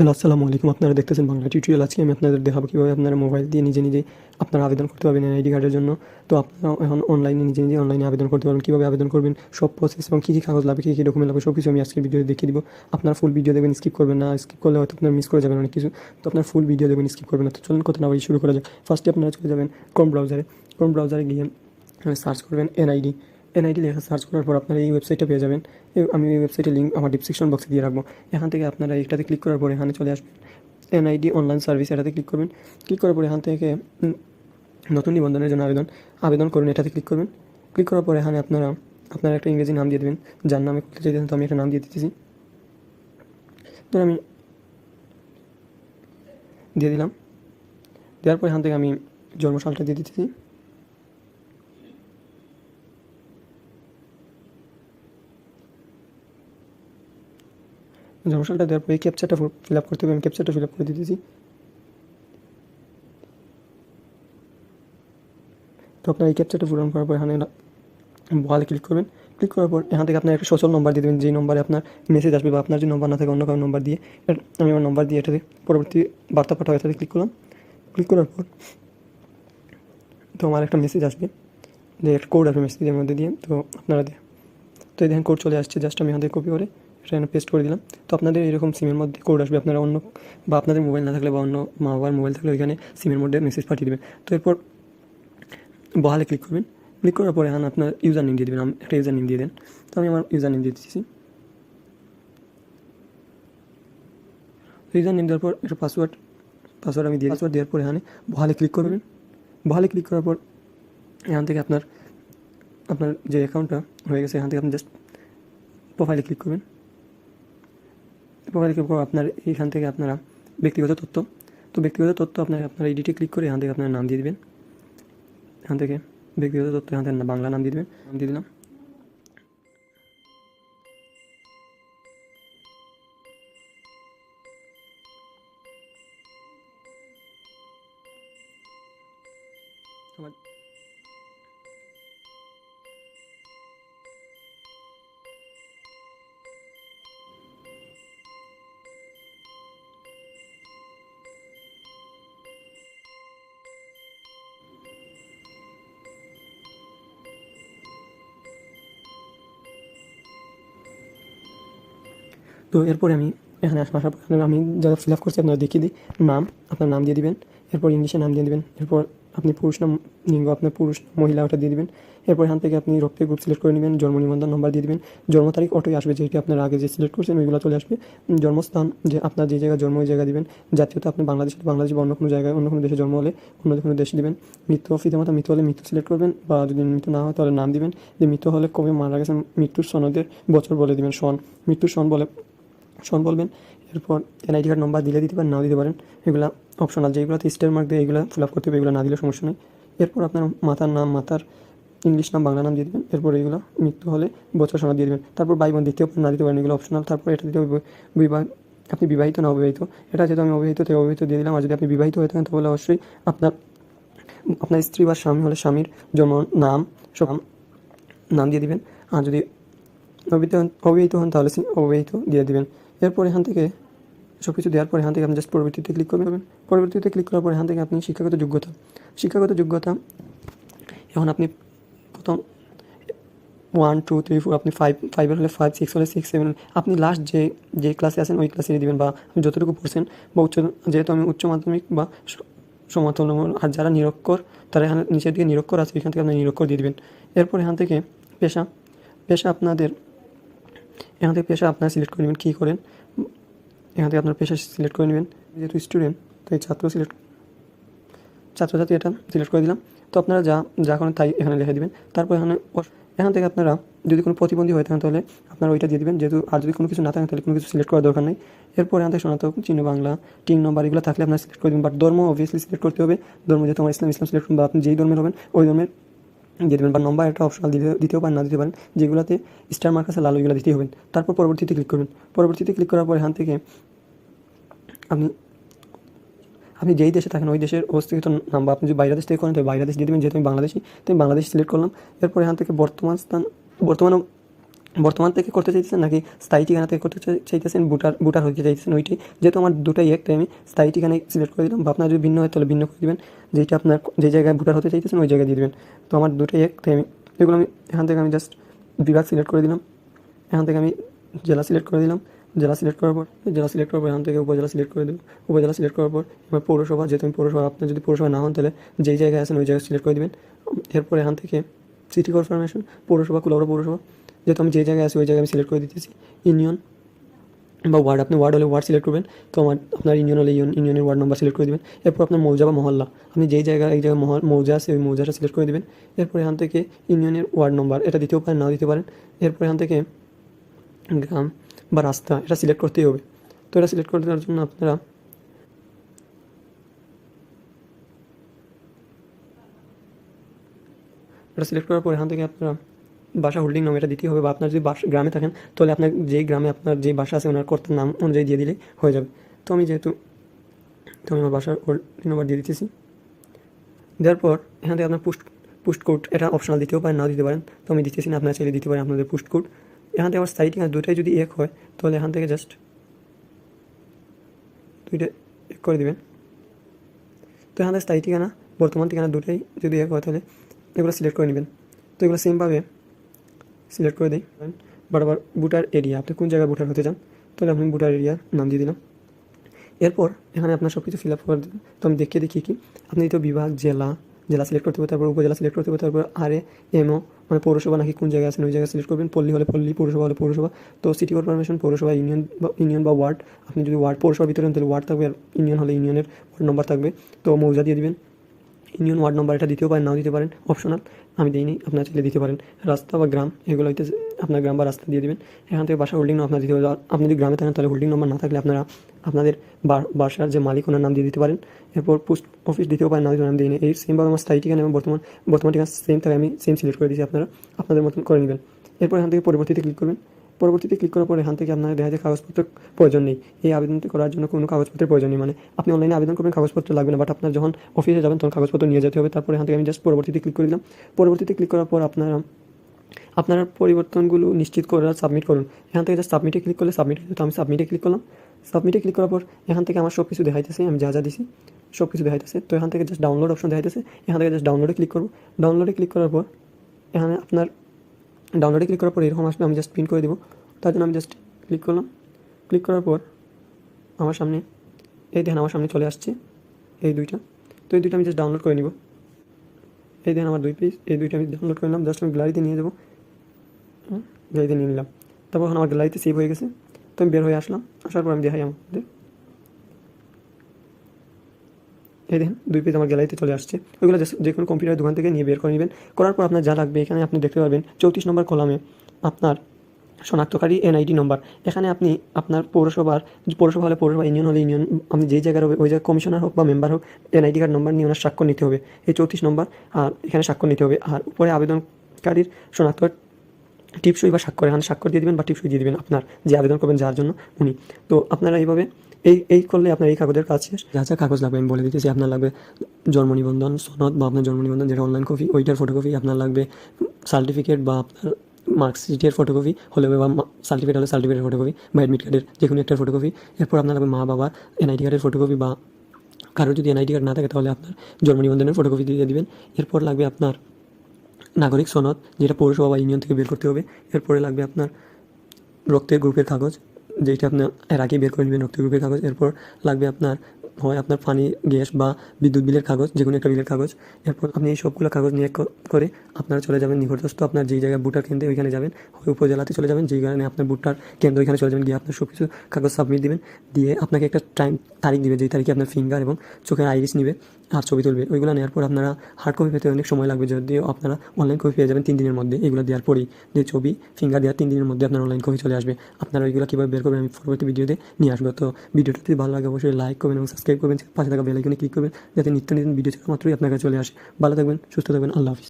Hello আসসালামু আলাইকুম। আপনারা দেখতেছেন বাংলা টিউটোরিয়াল আজকে আমি আপনাদের দেখাবো কীভাবে আপনারা মোবাইল দিয়ে নিজে নিজে আপনারা আবেদন করতে পারবেন আইডি কার্ডের জন্য। তো আপনারা এখন অনলাইনে নিজে নিজে অনলাইনে আবেদন করতে পারবেন। কীভাবে আবেদন করবেন, সব প্রসেস এবং কী কী কাগজ লাগবে, কী কী ডকুমেন্ট লাগবে সব কিছু আমি আজকের ভিডিওতে দেখিয়ে দিব। আপনার ফুল ভিডিও দেখবেন স্কিপ করবেন না। স্কিপ করলে হয়তো আপনার মিস করে যাবেন অনেক কিছু। তো আপনার ফুল ভিডিও দেখবেন স্কিপ করবেন না। তো চলুন কথা না শুরু করা যাক। ফার্স্টে আপনারা চলে যাবেন ক্রোম ব্রাউজারে ক্রোম ব্রাউজারে গিয়ে সার্চ করবেন এনআইডি। এনআইডি লেখা সার্চ করার পর আপনারা এই ওয়েবসাইটটা পেয়ে যাবেন। আমি এই ওয়েবসাইটের লিঙ্ক আমার ডিসক্রিপশন বক্সে দিয়ে রাখব। এখান থেকে আপনারা এটাতে ক্লিক করার পরে এখানে চলে আসবেন। এনআইডি অনলাইন সার্ভিস এটাতে ক্লিক করবেন। ক্লিক করার পরে এখান থেকে নতুন নিবন্ধনের জন্য আবেদন। আবেদন করুন, এটাতে ক্লিক করবেন। ক্লিক করার পরে এখানে আপনারা আপনারা একটা ইংরেজি নাম দিয়ে দেবেন। যার নামে করতে চাইতেছেন তো আমি একটা নাম দিয়ে দিতেছি। ধর আমি দিয়ে দিলাম। দেওয়ার পর এখান থেকে আমি জন্মসালটা দিয়ে দিতেছি। জন্মসালটা দেওয়ার পরে এই ক্যাপচারটা ফিল আপ করতে হবে, আমি ক্যাপচারটা ফিল আপ করে দিতেছি। তো আপনার এই ক্যাপচারটা পূরণ করার পর এখানে বলে ক্লিক করবেন। ক্লিক করার পর এখান থেকে আপনার একটা সোশ্যাল নম্বর দিয়ে দেবেন, যেই নম্বরে আপনার মেসেজ আসবে বা আপনার যে নম্বর না থাকে অন্য কারও নম্বর দিয়ে। আমি আমার নম্বর দিয়ে এটাতে পরবর্তী বার্তা পাঠাও এটাতে ক্লিক করলাম। ক্লিক করার পর তো আমার একটা মেসেজ আসবে, যে একটা কোড আসবে মেসেজের মধ্যে দিয়ে। তো আপনারা তো এই দেখেন কোড চলে আসছে জাস্ট আমি এখান থেকে কপি করে এটা পেস্ট করে দিলাম। তো আপনাদের এরকম সিমের মধ্যে কোড আসবে। আপনারা অন্য বা আপনাদের মোবাইল না থাকলে বা অন্য মা বাবার মোবাইল থাকলে ওইখানে সিমের মধ্যে মেসেজ পাঠিয়ে দেবেন। তো এরপর বহালে ক্লিক করবেন। ক্লিক করার পরে এখন আপনার ইউজার নেম দিয়ে দেবেন। একটা ইউজার নেম দিয়ে দেন। তো আমি আমার ইউজার নেম দিয়ে দিচ্ছি ইউজার নেম দেওয়ার পর একটা পাসওয়ার্ড পাসওয়ার্ড আমি দিয়ে পাসওয়ার্ড দেওয়ার পরে এখানে বহালে ক্লিক করবেন। বহালে ক্লিক করার পর এখান থেকে আপনার আপনার যে অ্যাকাউন্টটা হয়ে গেছে, এখান থেকে আপনি জাস্ট প্রোফাইলে ক্লিক করবেন। প্রোফাইলে ক্লিক করে, আপনার এইখান থেকে আপনারা ব্যক্তিগত তথ্য। তো ব্যক্তিগত তথ্য আপনার আপনার এডিটে ক্লিক করে এখান থেকে আপনার নাম দিয়ে দেবেন। এখান থেকে ব্যক্তিগত তথ্য, এখান থেকে বাংলা নাম দিয়ে দেবেন। নাম দিয়ে দিলাম। তো এরপরে আমি এখানে আসার পর আমি যা ফিল আপ করছি, আপনারা দেখিয়ে দিই। নাম, আপনার নাম দিয়ে দিবেন। এরপর ইংলিশে নাম দিয়ে দিবেন। এরপর আপনি পুরুষ নাম লিঙ্গ, আপনার পুরুষ, মহিলা, ওটা দিয়ে দিবেন। এরপর এখান থেকে আপনি রক্তের গ্রুপ সিলেক্ট করে নেবেন। জন্ম নিবন্ধন নম্বর দিয়ে দিবেন। জন্ম তারিখ অটোই আসবে যেটি আপনার আগে যে সিলেক্ট করছেন, ওইগুলো চলে আসবে। জন্মস্থান, যে আপনার যে জায়গায় জন্ম, ওই জায়গা দিবেন। জাতীয়তা, আপনি বাংলাদেশ বাংলাদেশ বা অন্য কোনো জায়গায়, অন্য কোনো দেশে জন্ম হলে অন্য কোনো দেশে দিবেন। মৃত্যু পিতামাতা, মৃত্যু হলে মৃত্যু সিলেক্ট করবেন বা যদি মৃত্যু না হয় তাহলে নাম দিবেন। যে মৃত্যু হলে কবে মারা গেছেন, মৃত্যুর সনদের বছর বলে দিবেন, সন। মৃত্যুর সন বলে সন বলবেন। এরপর এনআইডি কার্ড নম্বর দিলে দিতে পারেন, নাও দিতে পারেন। এগুলো অপশনাল যেগুলোতে স্টার মার্ক দিয়ে, এগুলো ফিল আপ করতে হবে, এগুলো না দিলে সমস্যা নেই। এরপর আপনার মাতার নাম, মাতার ইংলিশ নাম, বাংলা নাম দিয়ে দেবেন। এরপর এগুলো মৃত্যু হলে বছর সনদ দিয়ে দেবেন। তারপর ভাই বোন পারেন, না দিতে পারেন, এগুলো অপশনাল তারপর এটা দিতে হবে বিবাহ আপনি বিবাহিত না অবিবাহিত? এটা যেহেতু আমি অবিবাহিত থেকে অবিবাহিত দিয়ে দিলাম। আর যদি আপনি বিবাহিত হয়ে থাকেন, তাহলে অবশ্যই আপনার আপনার স্ত্রী বা স্বামী হলে স্বামীর জন্ম নাম, সব নাম দিয়ে দিবেন। আর যদি অবিবাহিত হন, তাহলে অবিবাহিত দিয়ে দিবেন। এরপর এখান থেকে সব কিছু দেওয়ার পরে এখান থেকে আপনি জাস্ট পরবর্তীতে ক্লিক করবেন। পরবর্তীতে ক্লিক করার পরে এখান থেকে আপনি শিক্ষাগত যোগ্যতা। শিক্ষাগত যোগ্যতা, এখন আপনি প্রথম ওয়ান টু থ্রি ফোর আপনি ফাইভ ফাইভের হলে ফাইভ সিক্স হলে সিক্স সেভেন আপনি লাস্ট যে যে ক্লাসে আছেন, ওই ক্লাসে দিবেন বা আপনি যতটুকু পড়ছেন বা উচ্চ, যেহেতু আমি উচ্চ মাধ্যমিক বা সমতল আর যারা নিরক্ষর, তারা এখানে নিচের দিকে নিরক্ষর আছে, এখান থেকে আপনি নিরক্ষর দিয়ে দিবেন। এরপর এখান থেকে পেশা পেশা আপনাদের এখান থেকে পেশা আপনারা সিলেক্ট করে নেবেন কী করেন। এখান থেকে আপনার পেশা সিলেক্ট করে নেবেন। যেহেতু স্টুডেন্ট তো এই ছাত্র সিলেক্ট ছাত্রছাত্রী এটা সিলেক্ট করে দিলাম। তো আপনারা যা যা করেন তাই এখানে লিখে দিবেন। তারপর এখানে এখান থেকে আপনারা যদি কোনো প্রতিবন্ধী হয়ে থাকেন তাহলে আপনারা ওইটা দিয়ে দেবেন। যেহেতু আর যদি কোনো কিছু না থাকে তাহলে কোনো কিছু সিলেক্ট করার দরকার নেই। এরপর এখান থেকে সনাতক চিহ্ন বাংলা টিন নম্বর এগুলো থাকলে আপনারা সিলেক্ট করে দেবেন। বাট ধর্ম অবভিয়াসলি সিলেক্ট করতে হবে। ধর্ম যেহেতু আমার ইসলাম ইসলাম সিলেক্ট করুন বা আপনি যেই ধর্মের হবেন, ওই ধর্মের দিয়ে দেবেন বা নম্বর একটা অপশনাল দিতে, দিতেও পারেন, না দিতে পারেন, যেগুলোতে স্টার মার্ক আছে, লাল ওইগুলো দিতেই হবেন। তারপর পরবর্তীতে ক্লিক করবেন পরবর্তীতে ক্লিক করার পর এখান থেকে আপনি আপনি যেই দেশে থাকেন, ওই দেশের অবস্থিত নাম বা আপনি যদি বাইরের দেশ থেকে করেন তো বাইরের দেশ দিয়ে দেবেন। যেহেতু আমি বাংলাদেশি, তো আমি বাংলাদেশ সিলেক্ট করলাম। এরপর এখান থেকে বর্তমান স্থান, বর্তমানে বর্তমান থেকে করতে চাইতেছেন নাকি স্থায়ী ঠিকানা থেকে করতে চাই- চাইতেছেন? বুটার বুটার হতে চাইতেছেন ওইটি। যেহেতু আমার দুটাই এক তাই আমি স্থায়ী ঠিকানায় সিলেক্ট করে দিলাম। বা আপনার যদি ভিন্ন হয় তাহলে ভিন্ন করে দিবেন। যেটা আপনার যে জায়গায় বুটার হতে চাইতেছেন ওই জায়গায় দিয়ে দিবেন। তো আমার দুটাই এক তাই আমি এগুলো আমি এখান থেকে আমি জাস্ট বিভাগ সিলেক্ট করে দিলাম। এখান থেকে আমি জেলা সিলেক্ট করে দিলাম। জেলা সিলেক্ট করার পর জেলা সিলেক্ট করার পর এখান থেকে উপজেলা সিলেক্ট করে দেবো উপজেলা সিলেক্ট করার পর এবার পৌরসভা, যেহেতু আমি পৌরসভা আপনার যদি পৌরসভা না হন তাহলে যেই জায়গায় আছেন ওই জায়গায় সিলেক্ট করে দেবেন। এরপর এখান থেকে সিটি কর্পোরেশন পৌরসভা, কুলাউড়া পৌরসভা। যেহেতু আমি যে জায়গায় আছি, ওই জায়গায় আমি সিলেক্ট করে দিতেছি। ইউনিয়ন বা ওয়ার্ড আপনি ওয়ার্ড হলে ওয়ার্ড সিলেক্ট করবেন, তো আমার, আপনার ইউনিয়ন হলে ইউনিয়ন ইউনিয়নের ওয়ার্ড নাম্বার সিলেক্ট করে দেবেন। এরপর আপনার মৌজা বা মহল্লা, আপনি যেই জায়গায়, এই জায়গায় মহল, মৌজা আছে, ওই মৌজাটা সিলেক্ট করে দেবেন। এরপর এখান থেকে ইউনিয়নের ওয়ার্ড নম্বর এটা দিতেও পারেন, নাও দিতে পারেন। এরপর এখান থেকে গ্রাম বা রাস্তা, এটা সিলেক্ট করতেই হবে। তো এটা সিলেক্ট করে দেওয়ার জন্য আপনারা এটা সিলেক্ট করার পর এখান থেকে আপনারা বাসা হোল্ডিং নাম এটা দিতেই হবে বা আপনার যদি গ্রামে থাকেন, তাহলে আপনার যেই গ্রামে আপনার যে বাসা আছে, ওনার কর্তার নাম অনুযায়ী দিয়ে দিলেই হয়ে যাবে। তো আমি যেহেতু, তো আমি আমার বাসার হোল্ডিং নাম্বার দিয়ে দিতেছি। দেওয়ার পর এখান থেকে আপনার পুস্ট পুস্ট কোড এটা অপশনাল দিতেও পারেন, নাও দিতে পারেন। তো আমি দিতেছি না, আপনার চাইলে দিতে পারেন আপনাদের পুস্ট কোড এখান থেকে আমার স্থায়ী ঠিকানা দুটাই যদি এক হয়, তাহলে এখান থেকে জাস্ট দুইটা এক করে দিবেন। তো এখান থেকে স্থায়ী ঠিকানা বর্তমান ঠিকানা দুটাই যদি এক হয়, তাহলে এগুলো সিলেক্ট করে নেবেন। তো এগুলো সেমভাবে সিলেক্ট করে দিই। বাট আবার বুটার এরিয়া, আপনি কোন জায়গায় বুটার হতে চান, তাহলে আমি বুটার এরিয়ার নাম দিয়ে দিলাম। এরপর এখানে আপনার সব কিছু ফিল আপ করে তো আমি দেখিয়ে দেখি কি আপনি তো বিভাগ, জেলা জেলা সিলেক্ট করতে হবে, তারপর উপজেলা সিলেক্ট করতে হবে, তারপর আর এমও মানে পৌরসভা নাকি কোন জায়গায় আছেন, ওই জায়গায় সিলেক্ট করবেন। পল্লী হলে পল্লী, পৌরসভা হলে পৌরসভা। তো সিটি কর্পোরেশন পৌরসভা ইউনিয়ন বা ইউনিয়ন বা ওয়ার্ড আপনি যদি ওয়ার্ড পৌরসভার ভিতরে তাহলে ওয়ার্ড থাকবে, আর ইউনিয়ন হলে ইউনিয়নের ওয়ার্ড নম্বর থাকবে। তো মৌজা দিয়ে দিবেন। ইউনিয়ন ওয়ার্ড নম্বর এটা দিতেও পারেন, নাও দিতে পারেন অপশনাল আমি দিইনি, আপনার চাইলে দিতে পারেন। রাস্তা বা গ্রাম, এগুলো হইতে আপনার গ্রাম বা রাস্তা দিয়ে দেবেন। এখান থেকে বাসা হোল্ডিং আপনার দিতে আপনি যদি গ্রামে থাকেন, তাহলে হোল্ডিং নম্বর না থাকলে আপনারা, আপনাদের বাসার যে মালিক ওনার নাম দিয়ে দিতে পারেন। এরপর পোস্ট অফিস দিতেও পারেন না আমি দিইনি। এই সেমভাবে আমার স্থায়ী ঠিকানা এবং বর্তমান বর্তমান ঠিকানা সেম থাকে আমি সেম সিলেক্ট করে দিয়েছি আপনারা। আপনাদের মতন করে নেবেন। এরপর এখান থেকে পরবর্তীতে ক্লিক করবেন। পরবর্তীতে ক্লিক করার পর এখান থেকে আপনার দেখা যায় কাগজপত্র প্রয়োজন নেই। এই আবেদনটি করার জন্য কোনো কাগজপত্রের প্রয়োজন নেই। মানে আপনি অনলাইনে আবেদন করবেন, কাগজপত্র লাগবে না। বাট আপনার যখন অফিসে যাবেন, তখন কাগজপত্র নিয়ে যেতে হবে। তারপর এখান থেকে আমি জাস্ট পরবর্তীতে ক্লিক করে দিলাম। পরবর্তীতে ক্লিক করার পর আপনারা, আপনার পরিবর্তনগুলো নিশ্চিত করে সাবমিট করুন। এখান থেকে জাস্ট সাবমিটে ক্লিক করলে সাবমিট তো আমি সাবমিটে ক্লিক করলাম। সাবমিটে ক্লিক করার পর এখান থেকে আমার সব কিছু দেখাইতেছে, আমি যা যা দিছি সব কিছু দেখাইতেছে। তো এখান থেকে জাস্ট ডাউনলোড অপশন দেখাইতেছে। এখান থেকে জাস্ট ডাউনলোডে ক্লিক করব। ডাউনলোডে ক্লিক করার পর এখানে আপনার ডাউনলোডে ক্লিক করার পর এরকম আসবে, আমি জাস্ট প্রিন্ট করে দেবো। তার জন্য আমি জাস্ট ক্লিক করলাম। ক্লিক করার পর আমার সামনে, এই দেখেন আমার সামনে চলে আসছে এই দুইটা। তো এই দুইটা আমি জাস্ট ডাউনলোড করে নিব। এই দেখেন আমার দুই পিস এই দুইটা আমি ডাউনলোড করে নিলাম। জাস্ট আমি গ্যালারিতে নিয়ে যাব। গ্যালারিতে নিয়ে নিলাম। তারপর আমার গ্যালারিতে সেভ হয়ে গেছে। তো আমি বের হয়ে আসলাম। আসার পর আমি দেখাই আমাদের। এই দেখেন, দুই পেজ আমার গ্যালারিতে চলে আসছে। ওইগুলো যে কোনো কম্পিউটার দোকান থেকে নিয়ে বের করে নেবেন। করার পর আপনার যা লাগবে, এখানে আপনি দেখতে পারবেন চৌত্রিশ নম্বর কলামে আপনার শনাক্তকারী এনআইডি নম্বর এখানে আপনি আপনার পৌরসভার, পৌরসভা হলে পৌরসভা, ইউনিয়ন হলে ইউনিয়ন, আপনি যেই জায়গার হবে, ওই জায়গায় কমিশনার হোক বা মেম্বার হোক এনআইডি কার্ড নম্বর নিয়ে ওনার স্বাক্ষর নিতে হবে। এই চৌত্রিশ নম্বর আর এখানে স্বাক্ষর নিতে হবে। আর উপরে আবেদনকারীর শনাক্ত টিপসই বা স্বাক্ষর, এখানে স্বাক্ষর দিয়ে দিবেন বা টিপসই দিয়ে দিবেন আপনার যে আবেদন করবেন যার জন্য উনি। তো আপনারা এইভাবে এই এই করলে আপনার এই কাগজের কাজ শেষ। যা যা কাগজ লাগবে, আমি বলে দিতেছি আপনার লাগবে জন্ম নিবন্ধন, সনদ বা আপনার জন্ম নিবন্ধন, যেটা অনলাইন কপি ওইটার ফটোকপি আপনার লাগবে সার্টিফিকেট বা আপনার মার্কশিটের ফটোকপি হলে বা সার্টিফিকেট হলে সার্টিফিকেটের ফটোকপি বা অ্যাডমিট কার্ডের যে কোনো একটা ফটোকপি এরপর আপনার লাগবে মা বাবার এনআইডি কার্ডের ফটোকপি বা কারোর যদি এনআইডি কার্ড না থাকে, তাহলে আপনার জন্ম নিবন্ধনের ফটোকপি দিয়ে দিবেন। এরপর লাগবে আপনার নাগরিক সনদ, যেটা পৌরসভা বা ইউনিয়ন থেকে বের করতে হবে। এরপরে লাগবে আপনার রক্তের গ্রুপের কাগজ, যেটা আপনার এর আগে বের করে নেবেন রক্তের গ্রুপের কাগজ। এরপর লাগবে আপনার, হয় আপনার পানি, গ্যাস বা বিদ্যুৎ বিলের কাগজ যে কোনো একটা বিলের কাগজ। এরপর আপনি এই সবগুলো কাগজ নিয়ে করে আপনারা চলে যাবেন নিকটস্থ, আপনার যেই জায়গায় বুটার কেন্দ্রে ওইখানে যাবেন উপজেলাতে চলে যাবেন যেই কারণে আপনার বুটার কেন্দ্র ওইখানে চলে যাবেন, গিয়ে আপনার সব কিছু কাগজ সাবমিট দিবেন। দিয়ে আপনাকে একটা টাইম তারিখ দিবে, যেই তারিখে আপনার ফিঙ্গার এবং চোখের আইরিস নিবে। আর ছবি তুলবে। ওইগুলো নেওয়ার পর আপনারা হার্ড কপি পেতে অনেক সময় লাগবে। যদিও আপনারা অনলাইন কপি পেয়ে যাবেন তিন দিনের মধ্যে। এগুলো দেওয়ার পরেই যে ছবি ফিঙ্গার দেওয়ার তিন দিনের মধ্যে আপনার অনলাইন কপি চলে আসবে। আপনারা ওইগুলো কীভাবে বের করবেন আমি পরবর্তী ভিডিওতে নিয়ে আসব। তো ভিডিওটা যদি ভালো লাগে, অবশ্যই লাইক করবেন এবং সাবস্ক্রাইব করবেন। পাশে থাকা বেলাইকনে ক্লিক করবেন। যাতে নিত্য নতুন ভিডিও ছাড়া মাত্রই আপনার কাছে চলে আসে। ভালো থাকবেন, সুস্থ থাকবেন। আল্লাহ হাফিজ।